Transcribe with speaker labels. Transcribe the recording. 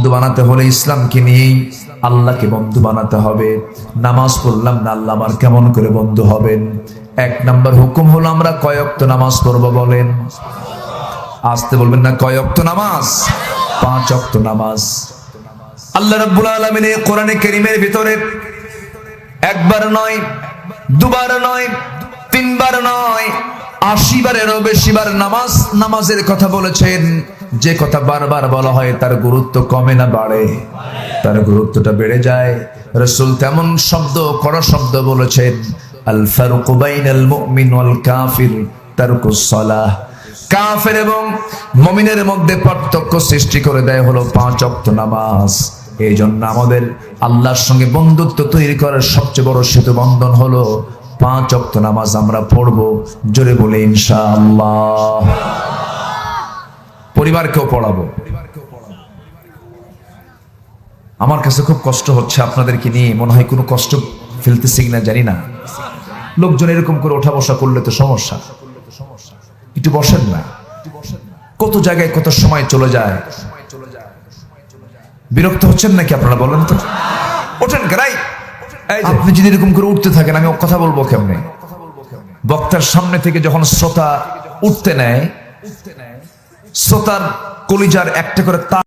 Speaker 1: বন্ধু বানাতে হলে ইসলামকে নিয়েই আল্লাহকে বন্ধু বানাতে হবে। নামাজ পড়লাম না, আল্লাহ আমার কেমন করে বন্ধু হবেন? এক নাম্বার হুকুম হলো আমরা কয়ক্ত নামাজ পড়ব বলেন? আসতে বলবেন না কয়ক্ত নামাজ? পাঁচ অক্ত নামাজ। আল্লাহ রাব্বুল আলামিন এই কোরআনে কারীমের ভিতরে একবার নয়, দুবার নয়, তিনবার নয় আশি বারেরও বেশি বার নামাজ, নামাজের কথা বলেছেন। যে কথা বারবার বলা হয়, তার গুরুত্ব কমে না বাড়ে। তার গুরুত্বটা বেড়ে যায়। রসুল তেমন শব্দ, কড়া শব্দ বলেছেন আল ফারুকু বাইনাল মুমিন ওয়াল কাফির তারকুস কাফের এবং মমিনের মধ্যে পার্থক্য সৃষ্টি করে দেয় হলো পাঁচ অক্ত নামাজ। এই জন্য আমাদের আল্লাহর সঙ্গে বন্ধুত্ব তৈরি করার সবচেয়ে বড় সেতু বন্ধন হলো, পাঁচ অক্ত নামাজ আমরা পড়ব। জোরে বলে, ইনশাআল্লাহ। পরিবারকেও পড়াবো। আমার কাছে খুব কষ্ট হচ্ছে আপনাদেরকে নিয়ে। মনে হয় কোনো কষ্ট ফেলতেছি কিনা জানি না। লোকজন এরকম করে ওঠা বসা করলে তো সমস্যা। একটু বসেন না। কত জায়গায় কত সময় চলে যায়। বিরক্ত হচ্ছেন নাকি আপনারা বলেন তো? ওঠেন গাই আপনি যদি এরকম করে উঠতে থাকেন, আমি কথা বলব কেমনে? বক্তার সামনে থেকে যখন শ্রোতা উঠতে নেয় শ্রোতার কলিজার একটা করে তার